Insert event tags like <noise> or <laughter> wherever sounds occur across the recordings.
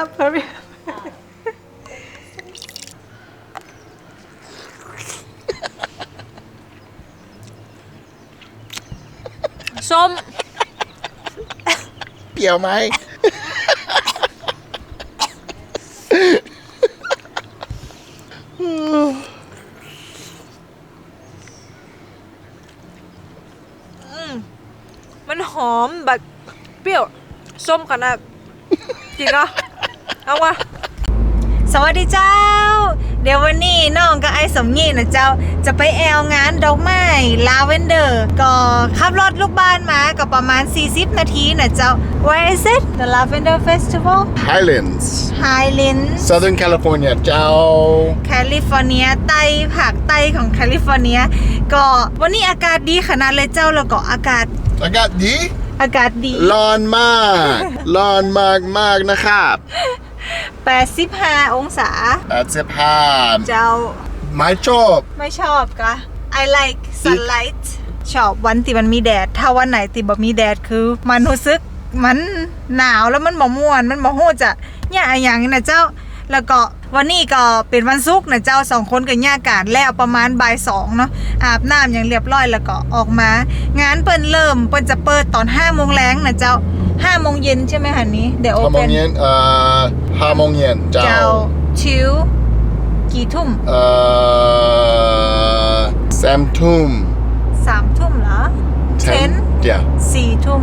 up hurry up ส้มเปรี้ยวไหมมันหอมแบบเปรี้ยวส้มขนาดจริงเหรอ เอาวะสวัสดีเจ้า เดี๋ยววันนี้น้องกับไอ้สมยีนะเจ้าจะไปแอลงานดอกไม้ลาเวนเดอร์ ก็ขับรถลูกบ้านมาก็ประมาณ 40 นาทีนะเจ้า Where is it the Lavender Festival Highlands Highlands Southern California เจ้าแคลิฟอร์เนียใต้ภาคใต้ของแคลิฟอร์เนียก็วันนี้อากาศดีขนาดเลยเจ้าแล้วก็อากาศ อากาศดี อากาศดี ร้อนมาก ร้อนมากมากๆนะครับ 85 องศาอาจจะพาเจ้าไม่ชอบไม่ชอบกะ I like sunlight ชอบวันที่มันมีแดด ถ้าวันไหนที่บ่มีแดดคือ มันรู้สึกมันหนาวแล้วมันบ่ม่วน มันบ่ฮู้จะเนี่ยอะอย่างนี้นะเจ้า แล้วก็ วันนี้ก็เป็นวันศุกร์นะเจ้าสองคนกับย่าการแล้วประมาณบ่ายสองเนาะอาบน้ำอย่างเรียบร้อยแล้วก็ออกมา งานเปิ้นเริ่มเปิ้นจะเปิดตอน5โมงแรงนะเจ้า5โมงเย็นใช่ไหมคะนี้เดี๋ยวโอห้าโมเปงนเย็นเอ่อห้าโมงเย็นเจ้าเจ้าชิวกี่ทุ่มเอ่อแซมทุ่มสามทุ่มเหรอ ten yeah สี่ทุ่ม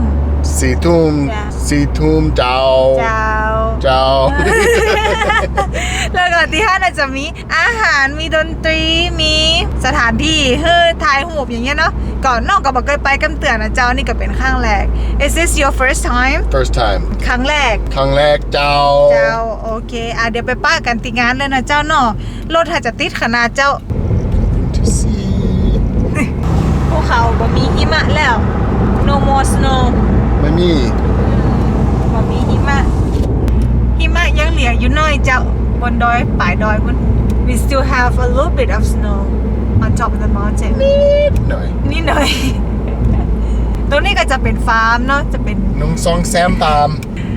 สี่ทุ่ม Yeah สี่ทุ่มเจ้าเจ้า เจ้า แล้วก็ที่ห้าน่าจะมีอาหารมีดนตรีมีสถานที่เฮ้อถ่ายหูปอย่างเงี้ยเนาะก่อนนอกก็บอกเคยไปกำเตือนนะเจ้านี่ก็เป็นครั้งแรก Is this your first time first time ครั้งแรก ครั้งแรกเจ้า เจ้าโอเค อะเดี๋ยวไปป้ากันติงานเลยนะเจ้าเนาะรถถ้าจะติดขนาดเจ้า เขาบ่มีหิมะแล้ว no more snow ไม่มีบ่มีหิมะหิมะยังเหลืออยู่น้อยเจ้าบนดอยปลายดอยมัน we still have a little bit of snow on top of the mountain หน่อยนี่หน่อย ตรงนี้ก็จะเป็นฟาร์มเนาะจะเป็นนุ่งซองแซมตาม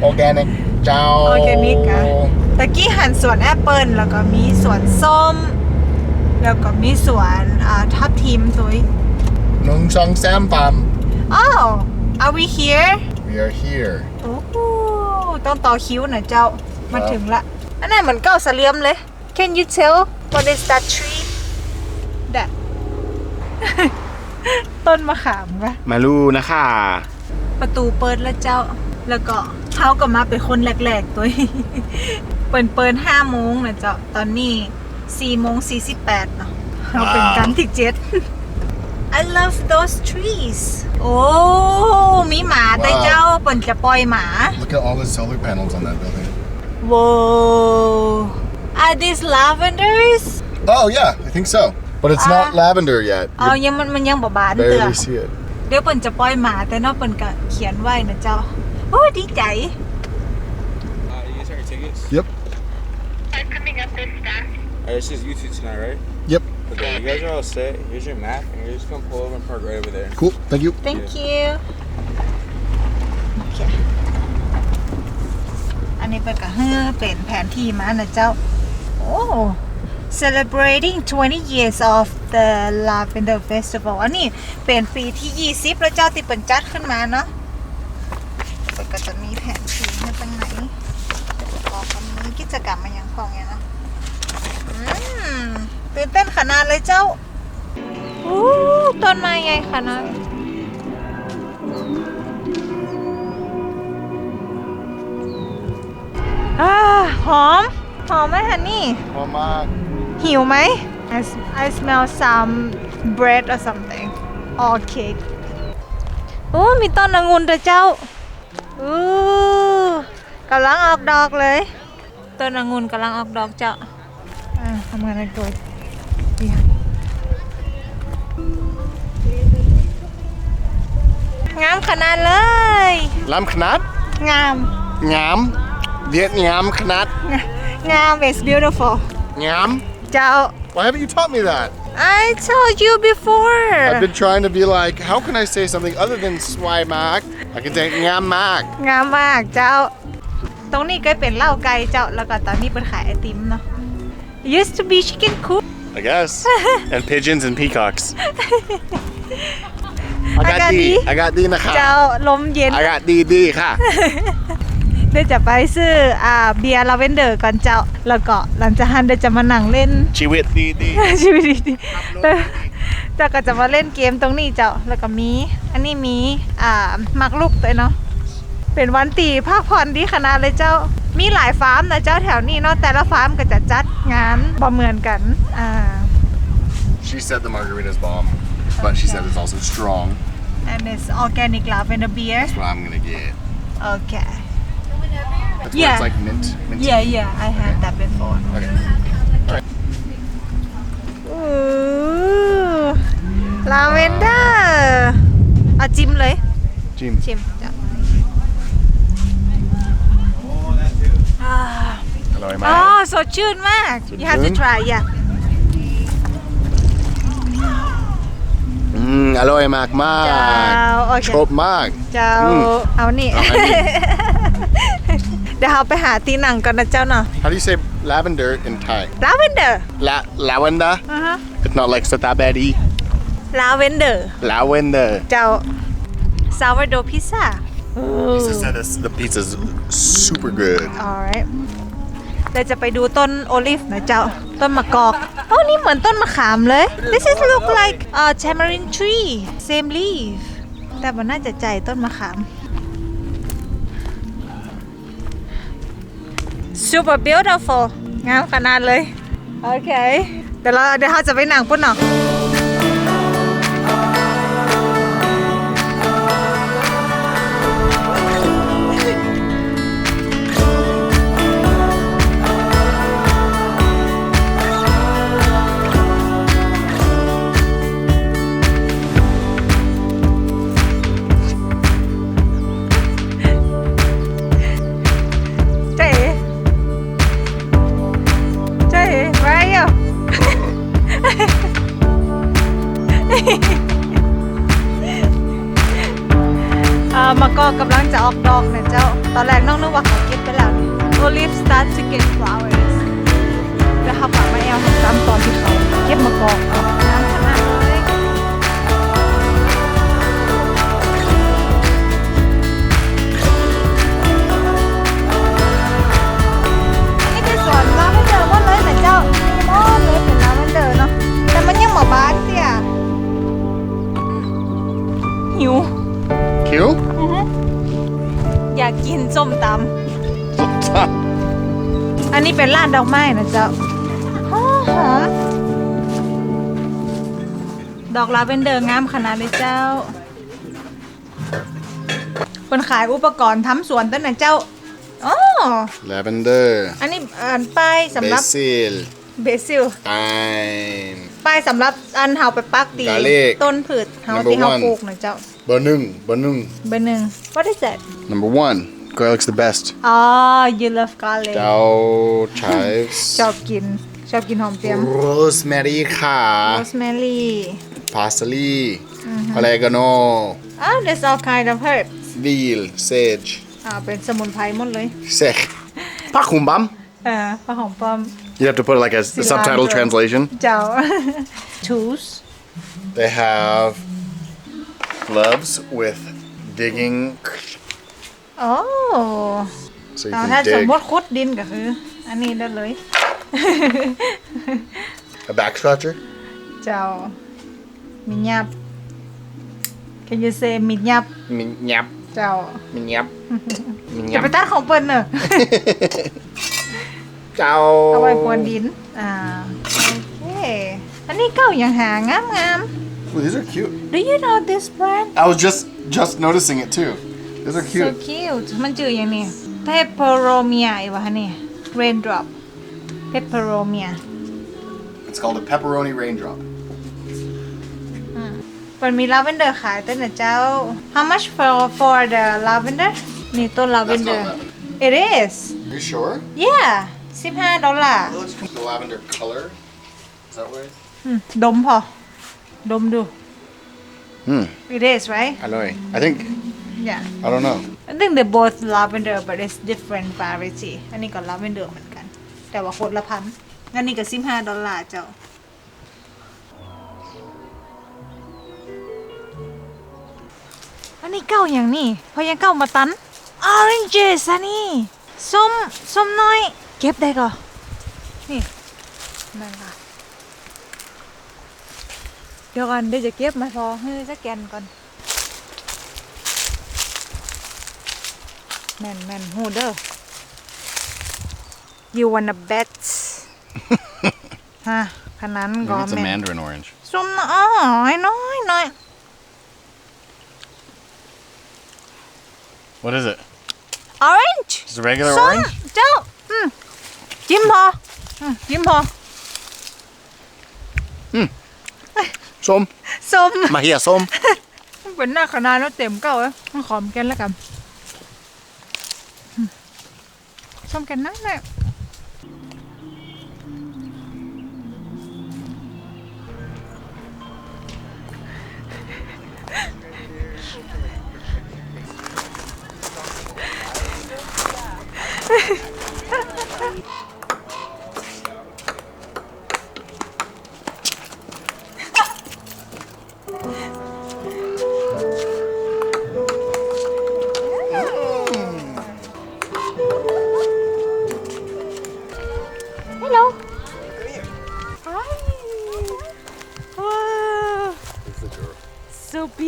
ออร์แกนิกเจ้าออร์แกนิกอะตะกี้หันสวนแอปเปิลแล้วก็มีสวนส้ม แล้วก็มีสวนอ่าทับทิมตัวย นุ่งซองแซมตาม Oh are we here we are here โอ้โหต้องต่อคิวหน่อยเจ้า มาถึงละ อันนั้นเหมือนเก้าเสลียมเลย Can you tell what is that tree that ต้นมะขามปะมาลูนะคะ ประตูเปิดแล้วเจ้า แล้วก็เขาก็มาเป็นคนแรกๆตัว เปิดเปิดห้าโมงนะเจ้า ตอนนี้สี่โมงสี่สิบแปดเนาะเราเป็นกันที่เจ็ด I love those trees โอ้มีหมาแต่เจ้าเปิ่นจะปล่อยหมา Look at all the solar panels on that building Whoa Are these lavenders oh yeah I think so but it's not Ah. lavender yet เอา you ยังมันมันยังบ่บานเตือ barely see it เดี๋ยวเปิ่นจะปล่อยหมาแต่เนอกเปิ่นก็เขียนไว้นะเจ้าโอ้ยดีใจ Uh, you guys have your tickets? yep I'm coming up this fast. Alright, it's just you two tonight, right? yep Okay, you guys are all set. Here's your map, and you're just gonna pull over and park right over there. cool thank you thank you โอเคอันนี้เป็นก็เฮ้อเป็นแผนที่มานะเจ้า โอ้ celebrating 20 years of the Lavender Festival อันนี้เป็นปีที่ 20 แล้วเจ้าติเป็นจัดขึ้นมาเนาะมันก็จะมีแผนที่ให้ตรงไหนบอกกันมีกิจกรรมมาอย่างของเนี่ยนะอืม ตื่นเต้นขนาดเลยเจ้าอู้ต้นไม้ใหญ่ขนาดอ่าหอม หอมไหมฮันนี่ พอมาก หิวไหม I, s- I smell some bread or something or cake โอ้มีต้นองุ่นด้วยเจ้าอู้กำลังออกดอกเลย ต้นองุ่นกำลังออกดอกเจ้าอ่าทำง งามขนาดเลยลำขนาดงาม งามเวียดงามขนาดงาม is beautiful งาม เจ้า why haven't you taught me that I told you before I've been trying to be like how can I say something other than swai mak I can say ngam mak งามมากเจ้า ตรงนี้ก็เป็นเหล้าไก่เจ้า แล้วก็ตอนนี้เป็นขายไอติมเนาะ used to be chicken coop I guess. And pigeons and peacocks. I got got D. D. I got D นะคะเจ้าลมเย็น I got D D ค่ะเดี๋ยวจะไปซื้ออ่าเบียร์ลาเวนเดอร์ก่อนเจ้าแล้วก็หลังจากนั้นเดี๋ยวจะมานั่งเล่นชีวิตดีดีชีวิตดีๆแต่แต่ก็จะมาเล่นเกมตรงนี้เจ้าแล้วก็มี อันนี้มีอ่ามักลูกตัวเนาะเป็นวันตีพักผ่อนดีขนาดเลยเจ้ามีหลายฟาร์มนะเจ้าแถวนี้เนาะแต่ละฟาร์มก็จะจัดงานบ่เหมือนกันอ่า She said the margarita's bomb, but she said it's also strong. And it's organic lavender beer That's what I'm gonna get. okay That's where Yeah. it's like mint. mint yeah yeah I had that before Okay. อู้ลาเวนเดอร์เอาจิ้มเลย Jim. ชิมจ้ะอ่า Hello, am อ๋อ I? สดชื่นมากสด you have to ชื่น try yeah Mm, อร่อยมากมาเจ้ากโอเค ชอบมาก เจ้าอืมเอานี่ เอาอันนี้ เดี๋ยวเราไปหาตีหนังก่อนนะเจ้าเนาะ How do you say lavender in Thai? ลาเวนเดอร์ La lavender? อ่าฮะ It's not like strawberry. ลาเวนเดอร์ Lavender. เจ้าซาวโดพิซซ่า Pizza said this, the pizza's super good. alright เราจะไปดูต้นโอลิฟนะเจ้า ต้นมะกอกโอ้นี่เหมือนต้นมะขามเลย this is look like a tamarind tree same leaf แต่มันน่าจะใจต้นมะขาม super beautiful งามขนาดเลย โอเค เดี๋ยวเราเดี๋ยวเราจะไปหนังปุ่นเนาะ จะออกดอกนะเจ้า ตอนแรกน้องนึกว่าเขาเก็บไปแล้วนี่ Olive start to get flowers แล้วเขาฝากมาแอลของจำตอนที่เขาเก็บมากอกออกน้ำขนา เป็นร้านดอกไม้นะเจ้าหอมหอมดอกลาเวนเดอร์งามขนาดเลยเจ้าเป็นขายอุปกรณ์ทำสวนตั้งแต่เจ้าอ๋อ Lavender. อันนี้อ่านป้ายสำหรับ Basil. เบซิล Thyme. ป้ายสำหรับอันเฮาไปปักตี Garlic ต้นผืชเฮา Number ที่เฮา one ปลูกนะเจ้า Banung. Banung. เบอร์หนึ่ง what is that Number one. Garlic's the best. อ๋อ you love garlic Dao chives. <laughs> ชอบกิน ชอบกินหอมเตรียม Rosemary ค่ะ rosemary parsley oregano อ่า there's all kind of herbs dill sage อ่า เป็นสมุนไพรหมดเลย sech pakumbam เออผ้าหอมป้อม <laughs> you have to put like a, a subtitle Cilantro. translation เจ้า <laughs> tools they have gloves with digging โอ้ so you เอา can ถ้าสม dig มติขุดดินก็คือ อันนี้ได้เลย a back scratcher เจ้า มียับ Can you say มียับ minyap เจ้า minyap จะไปตัดของเปิ้นเนอะ Ciao เอาไว้พรวนดิน อ่า โอเค อันนี้เก้าอย่างหางามงาม Ooh, these are cute Do you know this plant I was just just noticing it too these are so cute cute มันจืออย่างนี้ Peperomia อีกวะเนี่ย Raindrop Peperomia it's called a pepperoni raindrop มันมีลาเวนเดอร์ขายตั้งแต่เจ้า How much for for the lavender นี่ต้นลาเวนเดอร์ lavender. It is Are you sure yeah 15 ดอลลาร์ It looks the lavender color is that right อืมดมพอ ดมดู hmm It is right I know I think yeah I don't know I think they both lavender but it's different variety อันนี้ก็ lavender เหมือนกัน แต่ว่าคนละพันอันนี้ก็สิบห้าดอลลาร์เจ้า อันนี้เก้าอย่างนี้เพราะยังเก้ามาตัน oranges อันนี้ส้มส้มน้อย เก็บได้ก่อนนี่นั่นค่ะเดี๋ยวก่อนเดี๋ยวจะเก็บมาพอให้สแกนก่อน แม่นแม่นหูเด้อ you wanna bet ฮะขนาดก็ Maybe it's a แม่น mandarin orange. ส้มน้อยน้อยน้อย What is it? orange Just a regular ส้ม orange? เจ้าอืมจิ้มพออืมจิ้มพอ Som. ส้ม Mahia som. เป็นหน้าขนาดแล้วเต็มเก้าแล้วมาขอมกันแล้วกันอืม ส้มกันนั่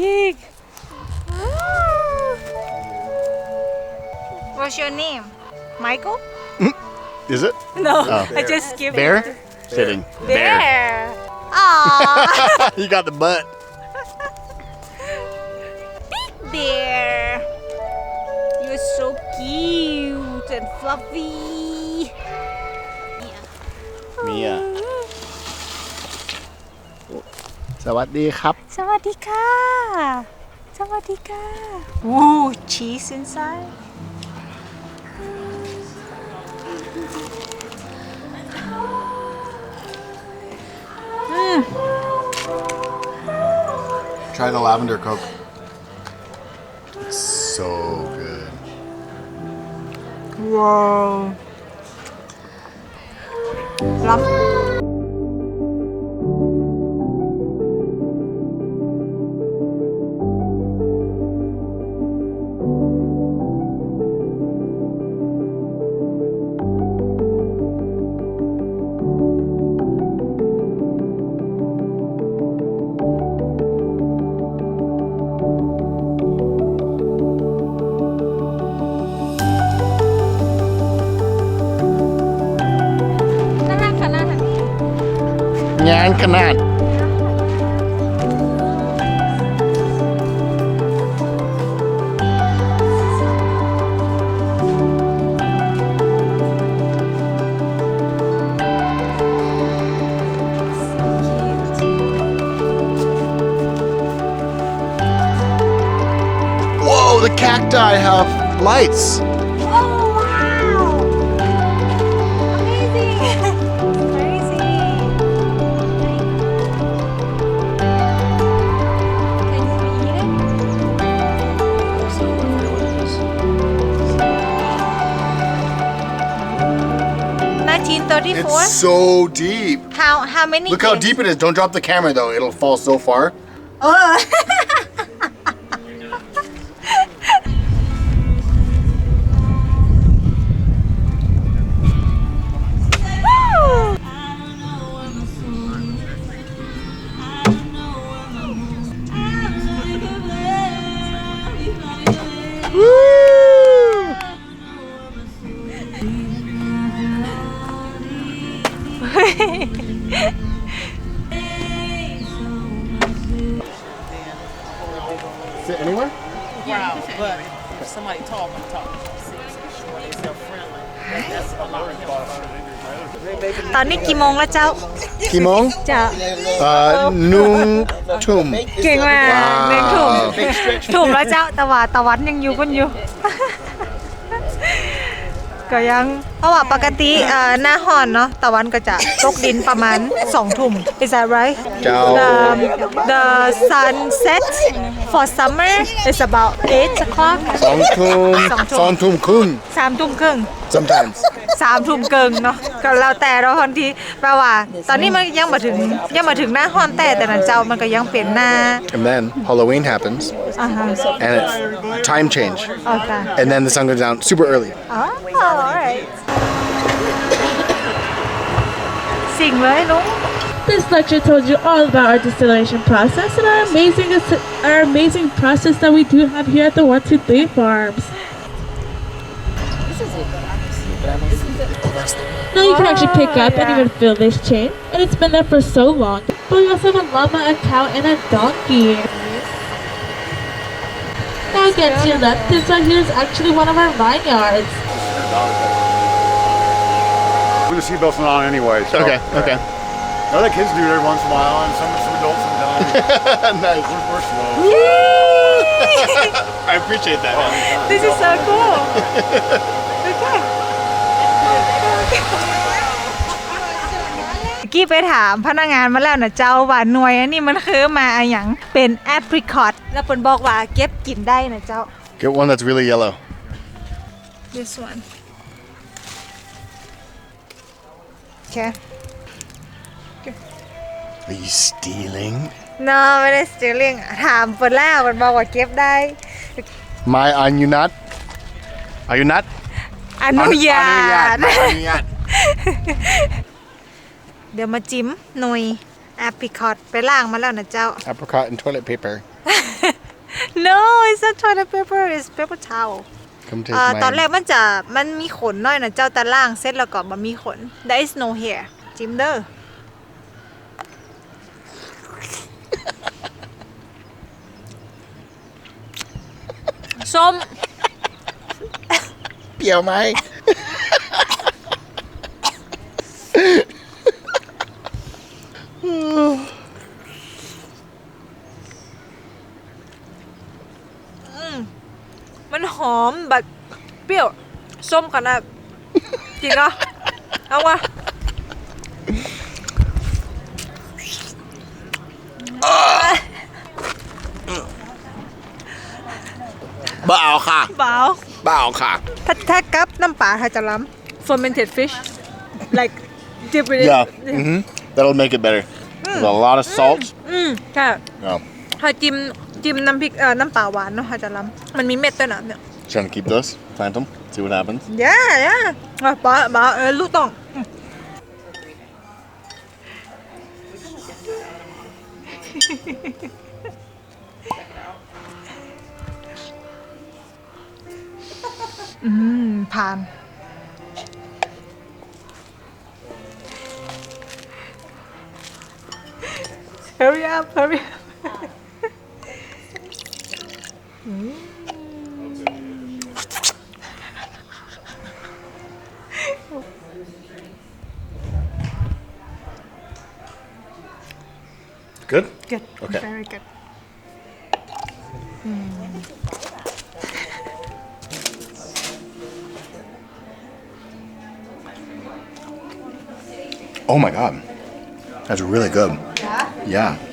big. Ah. What's your name? Michael? <laughs> Is it? No, Oh. I just give Bear? it. Kidding. Bear. Aww. <laughs> you got the butt. Big bear. You're so cute and fluffy. Mia. สวัสดีครับ สวัสดีค่ะ สวัสดีค่ะ Woo cheese inside mm. Try the lavender coke. It's so good. Wow. Love. Cacti have lights. Oh wow! Amazing! Crazy! Can you eat it? Nineteen thirty-four. It's so deep. How how many? Look how deep it is. Don't drop the camera though. It'll fall so far. Oh. <laughs> นนี้กี่โมงแล้วเจ้า Kimon? จะ Uh, noon tum. เก่งมากว้าวหนึ่งถุงถุงแล้วเจ้าตะวันตะวันยังอยู่บนอยู่ ก็ยังเพราะว่าปกติเอ่อหน้าห่อนเนาะตะวันก็จะตกดินประมาณ2ทุ่ม is that right เจ้า the the sun set for summer it's about 8 o'clock Songtum. Songtum. Songtum kun. สามทุ่มครึ่ง Sometimes. สามทุ่มเกิงเนาะก็แล้วแต่เราคนที่แปลว่า ตอนนี้มันยังมาถึงยังมาถึงหน้าฮอนแต่แต่นันเจ้ามันก็ยังเป็นหน้า And then Halloween happens, อ่าฮะ and it's time change, โอเค and then the sun goes down super early. อ๋อ alright สิ่งเลยลุง This lecture told you all about our distillation process and our amazing our amazing process that we do have here at the One Two Three Farms. Now you can actually pick up and even feel this chain, and it's been there for so long. But we also have a llama, a cow, and a donkey. Now again to your left, this right here is actually one of our vineyards. The seatbelt's not on anyway. So Okay, okay. Other kids do it every once in a while, and some, some adults sometimes. <laughs> nice. we're, we're slow. <laughs> I appreciate that. This is so cool <laughs> กี้ไปถามพนักงานมาแล้วนะเจ้าว่าหน่วยอันนี้มันคือมาอะหยังเป็น apricot แล้วเปินบอกว่าเก็บกินได้นะเจ้า Get one that's really yellow. this one okay Are you stealing? no ไม่ได้ stealing ถามเปินแล้วเปินบอกว่าเก็บได้ My are you not? Are you not? อนุญาต Anuyat. เดี๋ยวมาจิ้มหน่วย apricot ไปล่างมาแล้วนะเจ้า Apricot and toilet paper. no it's not toilet paper it's paper towel Come take อ่า mine. ตอนแรกมันจะมันมีขนน้อยนะเจ้าตะล่างเสร็จแล้วก็มันมีขน there is no hair จิ้มเด้อ ส้ม เปรี้ยวไหม มันหอมแบบเปรี้ยว ส้มขนาดจริงเหรอเอาวะบ้าเอาค่ะเปล่าบ้าเอาค่ะ ถ้าถ้ากับน้ำปลาถ้าจะล้ำ fermented fish like dip it in Yeah. hmm That'll make it better. With a lot of salt. อืมใช่ Oh. ถ้าจิ้มจิ้มน้ำพริกเอ่อน้ำปลาหวานเนาะถ้าจะล้ำ มันมีเม็ดด้วยนะเนี่ย Trying to keep those. Plant them. See what happens. ย่าย่าอะปลาปลาเออลูกต้องอืมผ่าน hurry up hurry up Good? good Okay. very good Oh my god. That's really good. Yeah? Yeah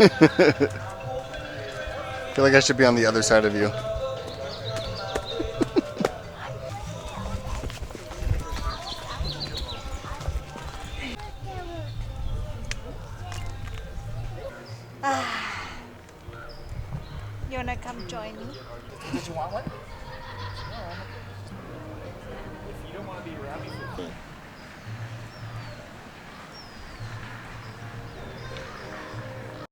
I <laughs> feel like I should be on the other side of you.